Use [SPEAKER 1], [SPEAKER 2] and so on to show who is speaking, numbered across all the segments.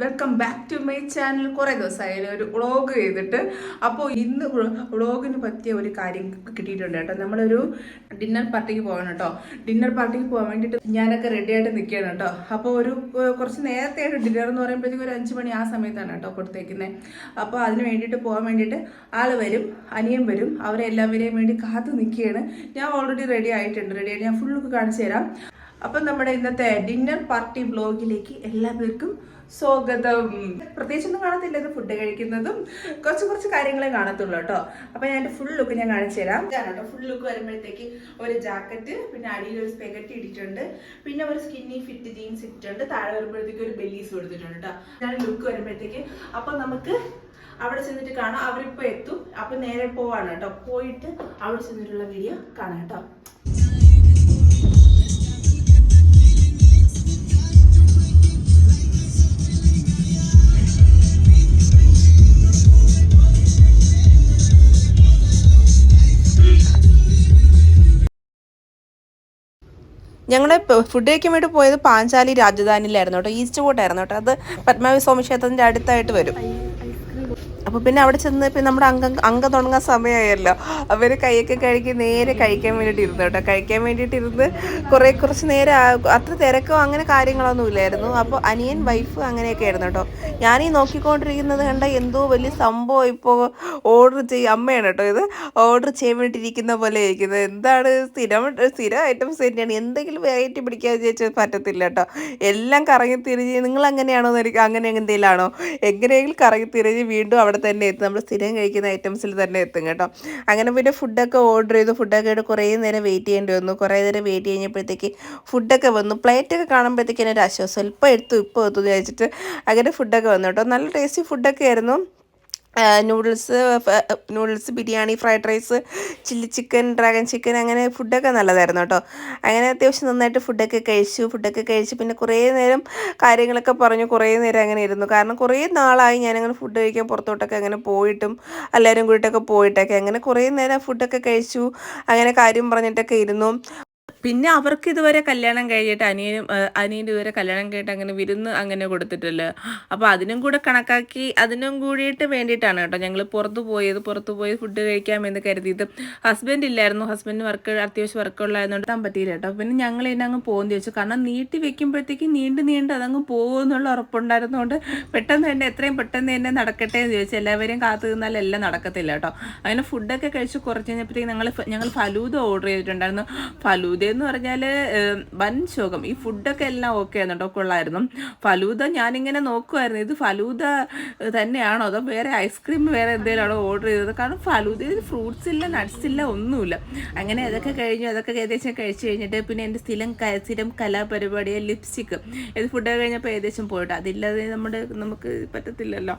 [SPEAKER 1] Welcome back to my channel കുറേ ദിവസമായി ഒരു വ്ളോഗ് ചെയ്തിട്ട്. അപ്പോൾ ഇന്ന് വ്ളോഗിന് പറ്റിയ ഒരു കാര്യം കിട്ടിയിട്ടുണ്ട് കേട്ടോ. നമ്മളൊരു ഡിന്നർ പാർട്ടിക്ക് പോകണം കേട്ടോ. ഡിന്നർ പാർട്ടിക്ക് പോകാൻ വേണ്ടിയിട്ട് ഞാനൊക്കെ റെഡിയായിട്ട് നിൽക്കുകയാണ് കേട്ടോ. അപ്പോൾ ഒരു കുറച്ച് നേരത്തെ ഡിന്നർ എന്ന് പറയുമ്പോഴത്തേക്കും ഒരു അഞ്ച് മണി ആ സമയത്താണ് കേട്ടോ കൊടുത്തേക്കുന്നത് അപ്പോൾ അതിന് വേണ്ടിയിട്ട് പോകാൻ വേണ്ടിയിട്ട് ആൾ വരും അനിയൻ വരും. അവരെ എല്ലാവരെയും വേണ്ടി കാത്തു നിൽക്കുകയാണ്. ഞാൻ ഓൾറെഡി റെഡി ആയിട്ടുണ്ട്. റെഡി ആയിട്ട് ഞാൻ ഫുള്ളൊക്കെ കാണിച്ചു തരാം. അപ്പം നമ്മുടെ ഇന്നത്തെ ഡിന്നർ പാർട്ടി വ്ലോഗിലേക്ക് എല്ലാവർക്കും സ്വാഗതം. പ്രത്യേകിച്ചൊന്നും കാണത്തില്ല ഇത് ഫുഡ് കഴിക്കുന്നതും കുറച്ച് കുറച്ച് കാര്യങ്ങളെ കാണത്തുള്ളൂ കേട്ടോ. അപ്പൊ ഞാൻ ഫുൾ ലുക്ക് ഞാൻ കാണിച്ചു തരാം. കേട്ടോ ഫുൾ ലുക്ക് വരുമ്പോഴത്തേക്ക് ഒരു ജാക്കറ്റ് പിന്നെ അടിയിൽ ഒരു സ്പെഗറ്റി ഇട്ടിട്ടുണ്ട്. പിന്നെ ഒരു സ്കിന്നി ഫിറ്റ് ജീൻസ് ഇട്ടിട്ടുണ്ട്. താഴെ വരുമ്പോഴത്തേക്ക് ഒരു ബെല്ലീസ് കൊടുത്തിട്ടുണ്ട് കേട്ടോ. ഞാൻ ലുക്ക് വരുമ്പോഴത്തേക്ക്. അപ്പൊ നമുക്ക് അവിടെ ചെന്നിട്ട് കാണാം. അവരിപ്പോ എത്തും. അപ്പൊ നേരെ പോവാണ് കേട്ടോ. പോയിട്ട് അവിടെ ചെന്നിട്ടുള്ള വീഡിയോ കാണാം കേട്ടോ.
[SPEAKER 2] ഞങ്ങളുടെ ഫുഡ് കഴിക്കാൻ വേണ്ടി പോയത് പാഞ്ചാലി രാജധാനിയിലായിരുന്നു കേട്ടോ ഈസ്റ്റ് ബോട്ടായിരുന്നു കേട്ടോ അത് പത്മാവി സ്വാമി ക്ഷേത്രത്തിന്റെ അടുത്തായിട്ട് വരും. അപ്പൊ പിന്നെ അവിടെ ചെന്ന് പിന്നെ നമ്മുടെ അങ്ക അംഗം തുടങ്ങാൻ സമയമായല്ലോ. അവർ കൈയൊക്കെ കഴുകി നേരെ കഴിക്കാൻ വേണ്ടിയിട്ട് ഇരുന്നു കേട്ടോ. കഴിക്കാൻ വേണ്ടിയിട്ട് ഇരുന്ന് കുറെ കുറച്ച് നേരം അത്ര തിരക്കോ അങ്ങനെ കാര്യങ്ങളൊന്നും ഇല്ലായിരുന്നു. അപ്പോൾ അനിയൻ വൈഫ് അങ്ങനെയൊക്കെ ആയിരുന്നു കേട്ടോ. ഞാനീ നോക്കിക്കൊണ്ടിരിക്കുന്നത് കണ്ട എന്തോ വലിയ സംഭവം ഇപ്പോൾ ഓർഡർ ചെയ്യും അമ്മയാണ് കേട്ടോ ഇത്. ഓർഡർ ചെയ്യാൻ വേണ്ടിയിരിക്കുന്ന പോലെ ഇരിക്കുന്നത്. എന്താണ് സ്ഥിരം സ്ഥിരം ഐറ്റംസ് തന്നെയാണ്. എന്തെങ്കിലും വെറൈറ്റി പിടിക്കാൻ വിചാരിച്ചാൽ പറ്റത്തില്ല കേട്ടോ. എല്ലാം കറങ്ങി തിരിഞ്ഞ് നിങ്ങൾ അങ്ങനെയാണോ എന്ന് എനിക്ക് അങ്ങനെ ആണോ എങ്ങനെയെങ്കിലും കറങ്ങി തിരിഞ്ഞ് വീണ്ടും അവിടെ തന്നെ എത്തും. നമ്മൾ സ്ഥിരം കഴിക്കുന്ന ഐറ്റംസിൽ തന്നെ എത്തും കേട്ടോ. അങ്ങനെ പിന്നെ ഫുഡൊക്കെ ഓർഡർ ചെയ്തു. ഫുഡൊക്കെ ആയിട്ട് കുറേ നേരം വെയിറ്റ് ചെയ്യേണ്ടി വന്നു. കുറേ നേരം വെയിറ്റ് കഴിഞ്ഞപ്പോഴത്തേക്ക് ഫുഡൊക്കെ വന്നു. പ്ലേറ്റൊക്കെ കാണുമ്പോഴത്തേക്ക് ഒരു ആശ്വാസം. ഇപ്പോൾ എടുത്തു ഇപ്പോൾ എത്തും എന്ന് വിചാരിച്ചിട്ട് അങ്ങനെ ഫുഡൊക്കെ വന്നു കേട്ടോ. നല്ല ടേസ്റ്റി ഫുഡൊക്കെ ആയിരുന്നു. Noodles noodles biryani fried rice chilli chicken dragon chicken അങ്ങനെ ഫുഡൊക്കെ നല്ലതായിരുന്നു കേട്ടോ. അങ്ങനെ അത്യാവശ്യം നന്നായിട്ട് ഫുഡൊക്കെ കഴിച്ചു ഫുഡൊക്കെ കഴിച്ച് പിന്നെ കുറേ നേരം കാര്യങ്ങളൊക്കെ പറഞ്ഞു കുറേ നേരം അങ്ങനെ ഇരുന്നു. കാരണം കുറേ നാളായി ഞാനങ്ങനെ ഫുഡ് കഴിക്കാൻ പുറത്തോട്ടൊക്കെ അങ്ങനെ പോയിട്ടും എല്ലാവരും കൂടിയിട്ടൊക്കെ പോയിട്ടൊക്കെ അങ്ങനെ കുറേ നേരം ഫുഡൊക്കെ കഴിച്ചു അങ്ങനെ കാര്യം പറഞ്ഞിട്ടൊക്കെ ഇരുന്നു. പിന്നെ അവർക്ക് ഇതുവരെ കല്യാണം കഴിഞ്ഞിട്ട് അനിയനും അനിയന്റെ ഇതുവരെ കല്യാണം കഴിഞ്ഞിട്ട് അങ്ങനെ വിരുന്ന് അങ്ങനെ കൊടുത്തിട്ടില്ല. അപ്പോൾ അതിനും കൂടെ കണക്കാക്കി അതിനും കൂടിയിട്ട് വേണ്ടിയിട്ടാണ് കേട്ടോ ഞങ്ങൾ പുറത്ത് പോയത്. പുറത്ത് പോയി ഫുഡ് കഴിക്കാമെന്ന് കരുതിയത് ഹസ്ബൻഡ് ഇല്ലായിരുന്നു. ഹസ്ബൻഡ് വർക്ക് അത്യാവശ്യം വർക്കുള്ളായതുകൊണ്ട് എത്താൻ പറ്റിയില്ല കേട്ടോ. പിന്നെ ഞങ്ങൾ ഇതിനെ അങ്ങ് പോകുന്ന ചോദിച്ചു. കാരണം നീട്ടി വെക്കുമ്പോഴത്തേക്ക് നീണ്ട് നീണ്ട് അതങ്ങ് പോകുമെന്നുള്ള ഉറപ്പുണ്ടായിരുന്നതുകൊണ്ട് പെട്ടെന്ന് തന്നെ എത്രയും പെട്ടെന്ന് തന്നെ നടക്കട്ടെ എന്ന് ചോദിച്ചു. എല്ലാവരെയും കാത്തു നിന്നാൽ എല്ലാം നടക്കത്തില്ല കേട്ടോ. അങ്ങനെ ഫുഡൊക്കെ കഴിച്ച് കുറച്ച് കഴിഞ്ഞപ്പോഴത്തേക്ക് ഞങ്ങൾ ഞങ്ങൾ ഫലൂദ ഓർഡർ ചെയ്തിട്ടുണ്ടായിരുന്നു. ഫലൂദ എന്ന് പറഞ്ഞാൽ വൻ ശോകം. ഈ ഫുഡൊക്കെ എല്ലാം ഓക്കെ ആയിരുന്നു കേട്ടോ കൊള്ളായിരുന്നു. ഫലൂദ ഞാനിങ്ങനെ നോക്കുമായിരുന്നു ഇത് ഫലൂദ തന്നെയാണോ? അതോ വേറെ ഐസ്ക്രീം വേറെ എന്തെങ്കിലുമാണോ ഓർഡർ ചെയ്തത്? കാരണം ഫലൂദയിൽ ഫ്രൂട്ട്സ് ഇല്ല നട്ട്സ് ഇല്ല ഒന്നുമില്ല. അങ്ങനെ അതൊക്കെ കഴിഞ്ഞു അതൊക്കെ ഏകദേശം കഴിച്ചു കഴിഞ്ഞിട്ട് പിന്നെ എന്റെ സ്ഥിരം സ്ഥിരം കലാപരിപാടിയെ ലിപ്സ്റ്റിക്ക് ഇത് ഫുഡൊക്കെ കഴിഞ്ഞപ്പോൾ ഏകദേശം പോയിട്ട്. അതില്ലാതെ നമ്മുടെ നമുക്ക് പറ്റത്തില്ലല്ലോ.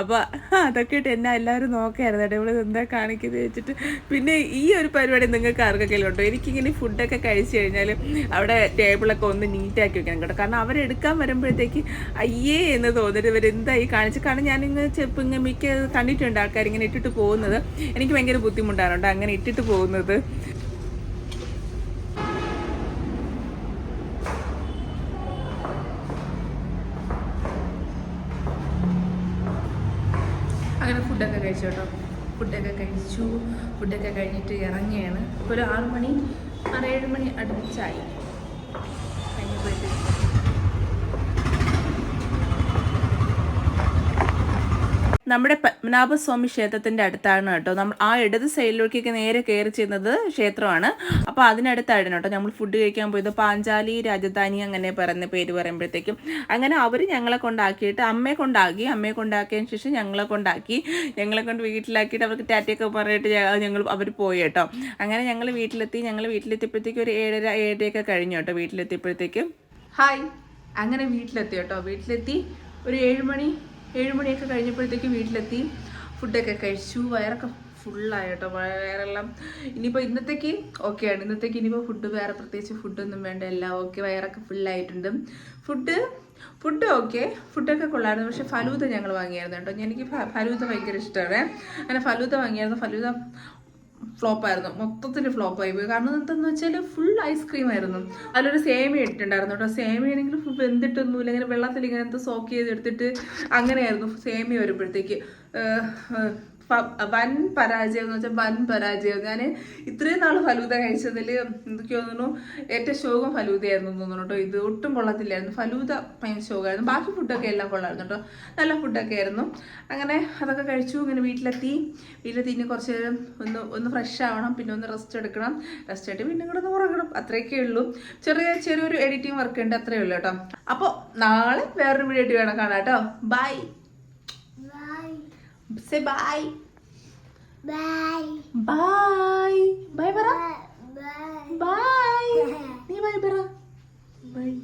[SPEAKER 2] അപ്പോൾ അതൊക്കെ ഇട്ട് എന്നെ എല്ലാവരും നോക്കായിരുന്നു. ഇവിടെ എന്താ കാണിക്കുന്നത് വെച്ചിട്ട്. പിന്നെ ഈ ഒരു പരിപാടി നിങ്ങൾക്ക് ആർക്കൊക്കെ ഉണ്ടോ? എനിക്കിങ്ങനെ ഫുഡൊക്കെ കഴിച്ച് കഴിഞ്ഞാൽ അവിടെ ടേബിളൊക്കെ ഒന്ന് നീറ്റാക്കി വെക്കണം കേട്ടോ. കാരണം അവരെടുക്കാൻ വരുമ്പോഴത്തേക്ക് അയ്യേ എന്ന് തോന്നിട്ട് ഇവർ എന്തായി കാണിച്ച്? കാരണം ഞാനിങ്ങനെ ചെപ്പ് ഇങ്ങനെ മിക്ക കണ്ടിട്ടുണ്ട് ആൾക്കാർ ഇങ്ങനെ ഇട്ടിട്ട് പോകുന്നത്. എനിക്ക് ഭയങ്കര ബുദ്ധിമുട്ടാണ് അങ്ങനെ ഇട്ടിട്ട് പോകുന്നത്.
[SPEAKER 1] അങ്ങനെ ഫുഡൊക്കെ കഴിച്ചു കേട്ടോ? ഫുഡൊക്കെ കഴിച്ചു. ഫുഡൊക്കെ കഴിഞ്ഞിട്ട് ഇറങ്ങിയാണ്. ഇപ്പോൾ ഒരു ആറ് മണി ആറേഴ് മണി അടുപ്പിച്ചായി കഴിഞ്ഞപ്പോഴത്തേക്ക്
[SPEAKER 2] നമ്മുടെ പത്മനാഭസ്വാമി ക്ഷേത്രത്തിന്റെ അടുത്താണ് കേട്ടോ. നമ്മൾ ആ ഇടത് സൈഡിലേക്കൊക്കെ നേരെ കയറി ചെയ്യുന്നത് ക്ഷേത്രമാണ്. അപ്പോൾ അതിനടുത്തായിരുന്നു കേട്ടോ നമ്മൾ ഫുഡ് കഴിക്കാൻ പോയത്. പാഞ്ചാലി രാജധാനി അങ്ങനെ പറയുന്ന പേര് പറയുമ്പോഴത്തേക്കും. അങ്ങനെ അവർ ഞങ്ങളെ കൊണ്ടാക്കിയിട്ട് അമ്മയെ കൊണ്ടാക്കി. അമ്മയെ കൊണ്ടാക്കിയതിന് ശേഷം ഞങ്ങളെ കൊണ്ടാക്കി. ഞങ്ങളെ കൊണ്ട് വീട്ടിലാക്കിയിട്ട് അവർക്ക് ടാറ്റയൊക്കെ പറഞ്ഞിട്ട് ഞങ്ങൾ അവർ പോയി കേട്ടോ. അങ്ങനെ ഞങ്ങൾ വീട്ടിലെത്തി. ഞങ്ങൾ വീട്ടിലെത്തിയപ്പോഴത്തേക്കും ഒരു ഏഴര ഏഴരയൊക്കെ കഴിഞ്ഞു കേട്ടോ വീട്ടിലെത്തിയപ്പോഴത്തേക്കും.
[SPEAKER 1] ഹായ് അങ്ങനെ വീട്ടിലെത്തി കേട്ടോ. വീട്ടിലെത്തി ഒരു ഏഴ് മണി ഏഴ് മണിയൊക്കെ കഴിഞ്ഞപ്പോഴത്തേക്ക് വീട്ടിലെത്തി. ഫുഡൊക്കെ കഴിച്ചു. വയറൊക്കെ ഫുള്ളായിട്ടോ. വയറെല്ലാം ഇനിയിപ്പോൾ ഇന്നത്തേക്ക് ഓക്കെയാണ് ഇന്നത്തേക്ക് ഇനിയിപ്പോൾ ഫുഡ് വേറെ പ്രത്യേകിച്ച് ഫുഡൊന്നും വേണ്ട. എല്ലാം ഓക്കെ വയറൊക്കെ ഫുള്ളായിട്ടുണ്ട്. ഫുഡ് ഫുഡ് ഓക്കെ ഫുഡൊക്കെ കൊള്ളായിരുന്നു. പക്ഷെ ഫലൂത ഞങ്ങൾ വാങ്ങിയായിരുന്നു കേട്ടോ. എനിക്ക് ഫലൂത ഭയങ്കര ഇഷ്ടമാണ് അങ്ങനെ ഫലൂത വാങ്ങിയായിരുന്നു. ഫലൂദ
[SPEAKER 2] ഫ്ലോപ്പായിരുന്നു. മൊത്തത്തിൽ ഫ്ലോപ്പ് ആയി പോയി. കാരണം എന്താണെന്ന് വെച്ചാൽ ഫുൾ ഐസ്ക്രീം ആയിരുന്നു. അതിലൊരു സേമിയ ഇട്ടിട്ടുണ്ടായിരുന്നു കേട്ടോ. സേമിയ ആണെങ്കിൽ ഫുൾ വെന്തിട്ടൊന്നുമില്ല. ഇങ്ങനെ വെള്ളത്തിൽ ഇങ്ങനെ എന്ത് സോക്ക് ചെയ്ത് എടുത്തിട്ട് അങ്ങനെയായിരുന്നു സേമിയ വരുമ്പോഴത്തേക്ക്. വൻ പരാജയം എന്ന് വെച്ചാൽ വൻ പരാജയം. ഞാൻ ഇത്രയും നാൾ ഫലൂത കഴിച്ചതിൽ എനിക്ക് തോന്നുന്നു ഏറ്റവും ശോകം ഫലൂതയായിരുന്നു തോന്നുന്നു കേട്ടോ. ഇത് ഒട്ടും കൊള്ളത്തില്ലായിരുന്നു. ഫലൂത ഭയങ്കര ശോകമായിരുന്നു. ബാക്കി ഫുഡൊക്കെ എല്ലാം കൊള്ളായിരുന്നു കേട്ടോ. നല്ല ഫുഡൊക്കെ ആയിരുന്നു. അങ്ങനെ അതൊക്കെ കഴിച്ചു ഇങ്ങനെ വീട്ടിലെത്തി. വീട്ടിലെത്തി ഇനി കുറച്ച് നേരം ഒന്ന് ഒന്ന് ഫ്രഷ് ആവണം പിന്നെ ഒന്ന് റെസ്റ്റ് എടുക്കണം. റെസ്റ്റ് ആയിട്ട് പിന്നെ കൂടെ ഒന്ന് ഉറങ്ങണം. അത്രയൊക്കെ ഉള്ളൂ. ചെറിയ ചെറിയൊരു എഡിറ്റിംഗ് വർക്ക് ഉണ്ട്. അത്രയേ ഉള്ളൂ കേട്ടോ. അപ്പോൾ നാളെ വേറൊരു വീഡിയോ ആയിട്ട് വേണം കാണാം കേട്ടോ. Bye. Say bye.
[SPEAKER 3] Bye.
[SPEAKER 2] Bye. Bye, Bara.
[SPEAKER 3] Bye.
[SPEAKER 2] Bye. Bye, Bara. Bye.